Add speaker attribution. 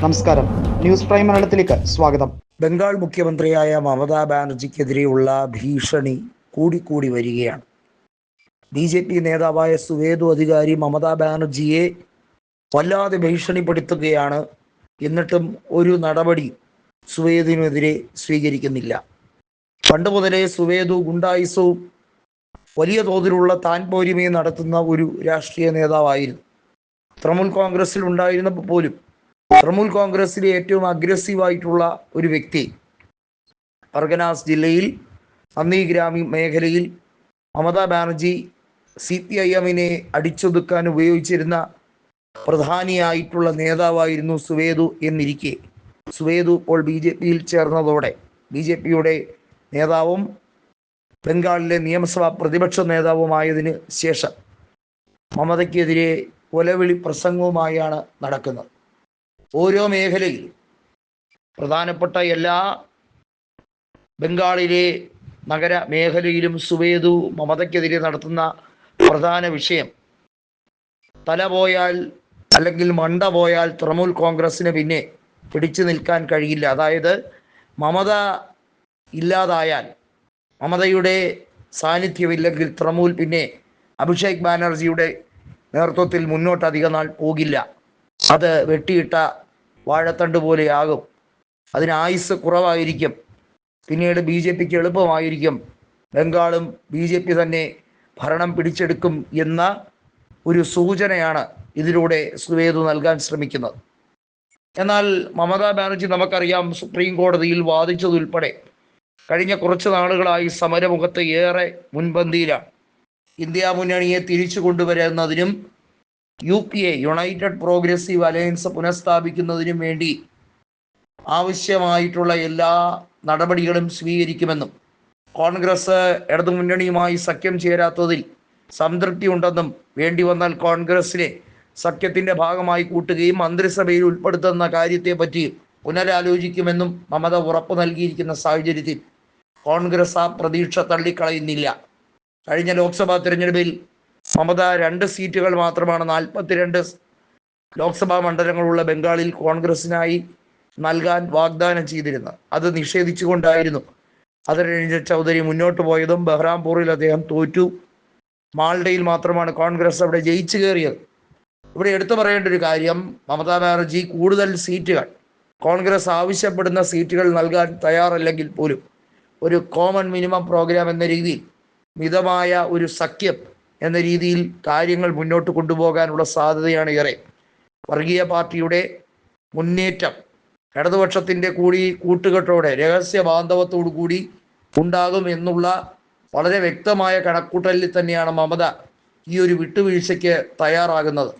Speaker 1: നമസ്കാരം. News prime മലയാളത്തിലേക്ക് സ്വാഗതം.
Speaker 2: ബംഗാൾ മുഖ്യമന്ത്രിയായ മമതാ ബാനർജിക്കെതിരെയുള്ള ഭീഷണി കൂടിക്കൂടി വരികയാണ്. ബി ജെ പി നേതാവായ സുവേദു അധികാരി മമതാ ബാനർജിയെ വല്ലാതെ ഭീഷണിപ്പെടുത്തുകയാണ്. എന്നിട്ടും ഒരു നടപടി സുവേദിനെതിരെ സ്വീകരിക്കുന്നില്ല. പണ്ട് മുതലേ സുവേദു ഗുണ്ടായിസവും വലിയ തോതിലുള്ള താൻ പോരിമയും നടത്തുന്ന ഒരു രാഷ്ട്രീയ നേതാവായിരുന്നു. തൃണമൂൽ കോൺഗ്രസിൽ ഉണ്ടായിരുന്നപ്പോൾ പോലും തൃണമൂൽ കോൺഗ്രസിലെ ഏറ്റവും അഗ്രസീവായിട്ടുള്ള ഒരു വ്യക്തി. പർഗനാസ് ജില്ലയിൽ അന്നീ ഗ്രാമീ മേഖലയിൽ Mamata Banerjee C P I എമ്മിനെ അടിച്ചൊതുക്കാൻ ഉപയോഗിച്ചിരുന്ന പ്രധാനിയായിട്ടുള്ള നേതാവായിരുന്നു സുവേദു എന്നിരിക്കെ. സുവേദു ഇപ്പോൾ ബി ജെ പിയിൽ ചേർന്നതോടെ ബി ജെ പിയുടെ നേതാവും ബംഗാളിലെ നിയമസഭാ പ്രതിപക്ഷ നേതാവുമായതിന് ശേഷം മമതയ്ക്കെതിരെ കൊലവിളി പ്രസംഗവുമായാണ് നടക്കുന്നത്. ഓരോ മേഖലയിൽ പ്രധാനപ്പെട്ട എല്ലാ ബംഗാളിലെ നഗര മേഖലയിലും സുവേദു മമതയ്ക്കെതിരെ നടത്തുന്ന പ്രധാന വിഷയം തല പോയാൽ അല്ലെങ്കിൽ മണ്ട പോയാൽ തൃണമൂൽ കോൺഗ്രസിന് പിന്നെ പിടിച്ചു നിൽക്കാൻ കഴിയില്ല. അതായത് മമത ഇല്ലാതായാൽ മമതയുടെ സാന്നിധ്യമില്ലെങ്കിൽ തൃണമൂൽ പിന്നെ അഭിഷേക് ബാനർജിയുടെ നേതൃത്വത്തിൽ മുന്നോട്ട് അധിക നാൾ പോകില്ല. അത് വെട്ടിയിട്ട വാഴത്തണ്ട് പോലെയാകും. അതിന് ആയുസ് കുറവായിരിക്കും. പിന്നീട് ബി ജെ പിക്ക് എളുപ്പമായിരിക്കും. ബംഗാളും ബി ജെ പി തന്നെ ഭരണം പിടിച്ചെടുക്കും എന്ന ഒരു സൂചനയാണ് ഇതിലൂടെ സുവേദു നൽകാൻ ശ്രമിക്കുന്നത്. എന്നാൽ മമതാ ബാനർജി നമുക്കറിയാം സുപ്രീം കോടതിയിൽ വാദിച്ചതുൾപ്പെടെ കഴിഞ്ഞ കുറച്ച് നാളുകളായി സമരമുഖത്ത് ഏറെ മുൻപന്തിയിലാണ്. ഇന്ത്യ മുന്നണിയെ തിരിച്ചു കൊണ്ടുവരുന്നതിനും U P A United Progressive Alliance പുനഃസ്ഥാപിക്കുന്നതിനും വേണ്ടി ആവശ്യമായിട്ടുള്ള എല്ലാ നടപടികളും സ്വീകരിക്കുമെന്നും കോൺഗ്രസ് ഇടതുമുന്നണിയുമായി സഖ്യം ചേരാത്തതിൽ സംതൃപ്തി ഉണ്ടെന്നും വേണ്ടി വന്നാൽ കോൺഗ്രസിനെ സഖ്യത്തിന്റെ ഭാഗമായി കൂട്ടുകയും മന്ത്രിസഭയിൽ ഉൾപ്പെടുത്തുന്ന കാര്യത്തെപ്പറ്റി പുനരാലോചിക്കുമെന്നും മമത ഉറപ്പു നൽകിയിരിക്കുന്ന സാഹചര്യത്തിൽ കോൺഗ്രസ് ആ പ്രതീക്ഷ തള്ളിക്കളയുന്നില്ല. കഴിഞ്ഞ ലോക്സഭാ തിരഞ്ഞെടുപ്പിൽ മമത രണ്ട് സീറ്റുകൾ മാത്രമാണ് നാൽപ്പത്തിരണ്ട് ലോക്സഭാ മണ്ഡലങ്ങളുള്ള ബംഗാളിൽ കോൺഗ്രസിനായി നൽകാൻ വാഗ്ദാനം ചെയ്തിരുന്നത്. അത് നിഷേധിച്ചുകൊണ്ടായിരുന്നു. അതിരഞ്ജൻ ചൗധരി മുന്നോട്ട് പോയതും ബഹ്റാംപൂറിൽ അദ്ദേഹം തോറ്റു. മാൾഡയിൽ മാത്രമാണ് കോൺഗ്രസ് അവിടെ ജയിച്ചു കയറിയത്. ഇവിടെ എടുത്തു പറയേണ്ട ഒരു കാര്യം മമതാ ബാനർജി കൂടുതൽ സീറ്റുകൾ കോൺഗ്രസ് ആവശ്യപ്പെടുന്ന സീറ്റുകൾ നൽകാൻ തയ്യാറല്ലെങ്കിൽ പോലും ഒരു കോമൺ മിനിമം പ്രോഗ്രാം എന്ന രീതിയിൽ മിതമായ ഒരു സഖ്യം എന്ന രീതിയിൽ കാര്യങ്ങൾ മുന്നോട്ട് കൊണ്ടുപോകാനുള്ള സാധ്യതയാണ് ഏറെ. വർഗീയ പാർട്ടിയുടെ മുന്നേറ്റം ഇടതുപക്ഷത്തിന്റെ കൂടി കൂട്ടുകെട്ടോടെ രഹസ്യ ബാന്ധവത്തോടു കൂടി ഉണ്ടാകും എന്നുള്ള വളരെ വ്യക്തമായ കണക്കൂട്ടലിൽ തന്നെയാണ് മമത ഈ ഒരു വിട്ടുവീഴ്ചയ്ക്ക് തയ്യാറാകുന്നത്.